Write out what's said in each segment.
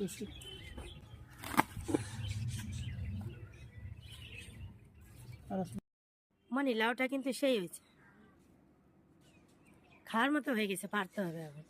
বেশি মানে লাউটা কিন্তু সেই হয়েছে। খাওয়ার মতো হয়ে গেছে পারতে হবে এখন।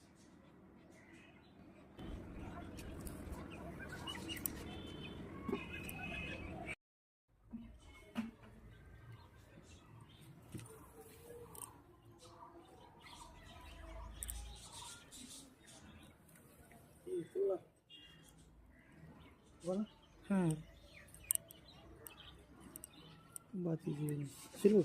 Бат извини. Сереж.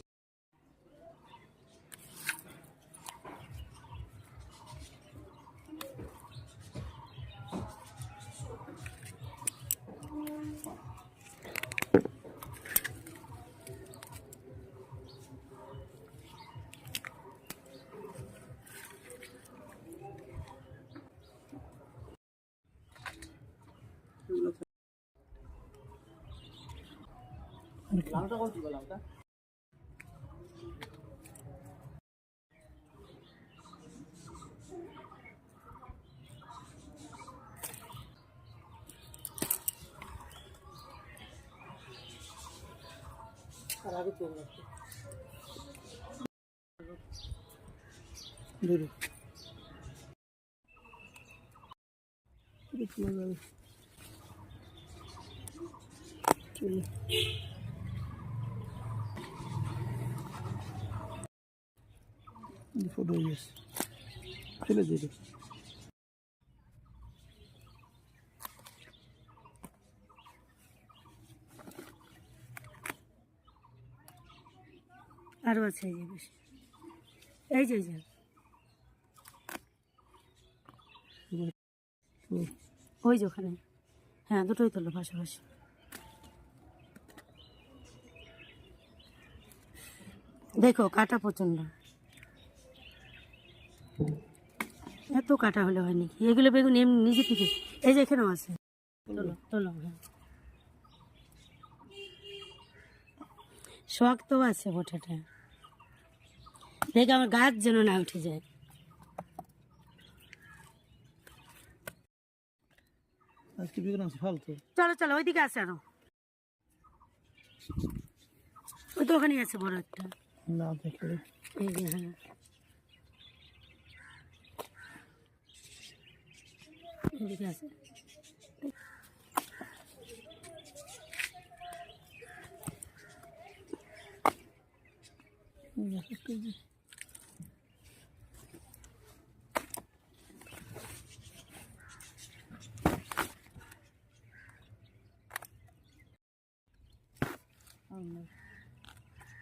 বাতি দিয়ে নি। ছিল লাউটা কত দিবা লাউটা আর আগে তো লাগতো দূরে খোলা যাবে চলো ফটো হয়ে গেছে চলে যেতে আরও আছে এই যে বেশি। এই যে এই যে। ওই যে ওখানে। হ্যাঁ দুটোই তোলো পাশাপাশি। দেখো কাটা প্রচণ্ড এত কাটা হলে হয় নাকি? এগুলো বেগুন এমনি নিজে থেকে। এই যে এখানেও আছে। তোলো তোলো হ্যাঁ। শক্ত আছে বোটাটা। দেখে আমার গাছ যেন না উঠে যায়। আজকে বেগুন আছে ফালতু। চলো চলো ওইদিকে আছে আরও। ওই তো ওখানেই আছে বড় একটা। না দেখলে এই যে হ্যাঁ এদিকে আছে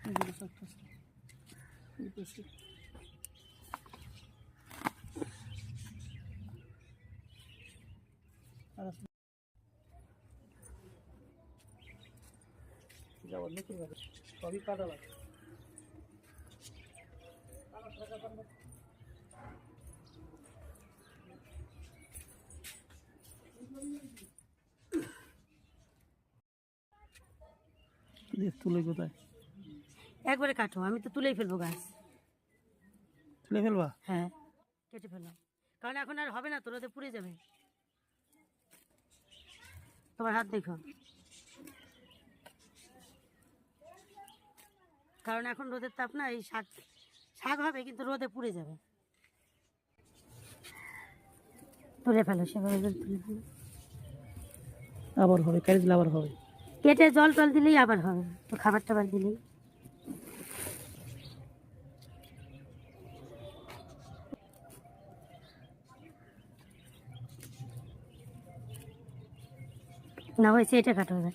এগুলো সব আছে এই পাশে। আর আছে। যাওয়ার সবই কাটা লাগে তুলে কোথায়? একবারে কাটো আমি তো তুলেই ফেলব গাছ। তুলে ফেলবা? হ্যাঁ কেটে ফেললাম। কারণ এখন আর হবে না তো রোদে পুড়ে যাবে। তোমার হাত দেখো। কারণ এখন রোদের তাপ না এই শাক শাক হবে কিন্তু রোদে পুড়ে যাবে। তুলে ফেলো সেভাবে তুলে ফেলো। আবার হবে দিলে আবার হবে। কেটে জল টল দিলেই আবার হবে তো খাবার টাবার দিলেই। না হয়েছে এটা কাটা হবে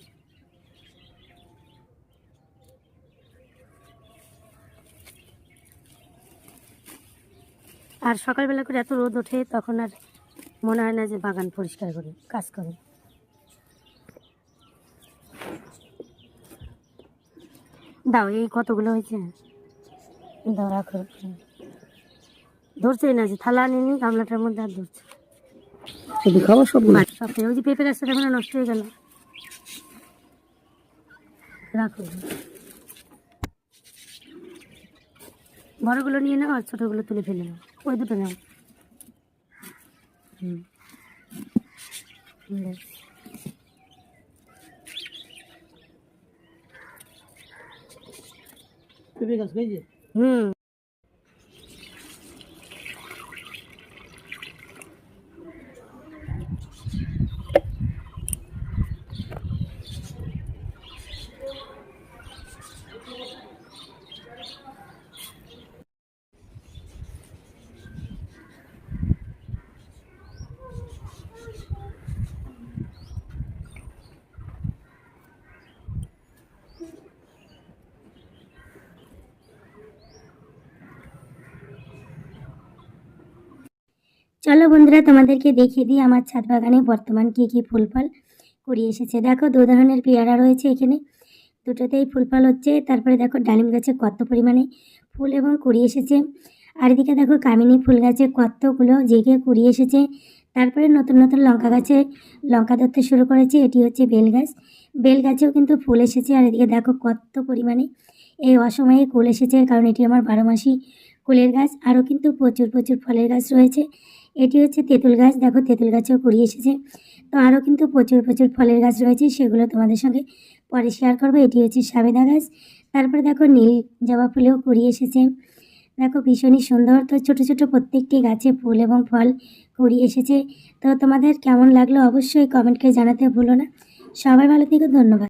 আর সকালবেলা করে এত রোদ ওঠে তখন আর মনে হয় না যে বাগান পরিষ্কার করে কাজ করে। দাও এই কতগুলো হয়েছে? দাও রাখো ধরছে না যে থালা আনি নি গামলাটার মধ্যে আর ধরছে। সব সব ওই যে পেঁপে গাছটা দেখো না নষ্ট হয়ে গেল। রাখো। বড়গুলো নিয়ে নাও আর ছোটোগুলো তুলে ফেলে নাও। ওই দুটো নাও। হুম। হুম। চলো বন্ধুরা, তোমাদেরকে দেখিয়ে দিই আমার ছাদ বাগানে বর্তমান কী কী ফুল ফল কুড়িয়ে এসেছে। দেখো, দু ধরনের পেয়ারা রয়েছে এখানে। দুটোতেই ফুল ফল হচ্ছে। তারপরে দেখো, ডালিম গাছে কত পরিমাণে ফুল এবং কুড়িয়ে এসেছে। আর এদিকে দেখো, কামিনী ফুল গাছে কতগুলো জেগে কুড়িয়ে এসেছে। তারপরে নতুন নতুন লঙ্কা গাছে লঙ্কা ধরতে শুরু করেছে। এটি হচ্ছে বেল গাছ। বেল গাছেও কিন্তু ফুল এসেছে। আর এদিকে দেখো, কত পরিমাণে এই অসময়ে কুল এসেছে। কারণ এটি আমার বারো মাসি কুলের গাছ। আরও কিন্তু প্রচুর প্রচুর ফলের গাছ রয়েছে। এটি হচ্ছে তেঁতুল গাছ। দেখো, তেঁতুল গাছেও কুড়িয়ে এসেছে। তো আরও কিন্তু প্রচুর প্রচুর ফলের গাছ রয়েছে, সেগুলো তোমাদের সঙ্গে পরে শেয়ার করব। এটি হচ্ছে সাবেদা গাছ। তারপরে দেখো, নীল জবা ফুলেও কুড়িয়ে এসেছে। দেখো, ভীষণই সুন্দর। তো ছোটো ছোটো প্রত্যেকটি গাছে ফুল এবং ফল কুড়িয়ে এসেছে। তো তোমাদের কেমন লাগল অবশ্যই কমেন্টকে জানাতে ভুলো না। সবাই ভালো থেকো, ধন্যবাদ।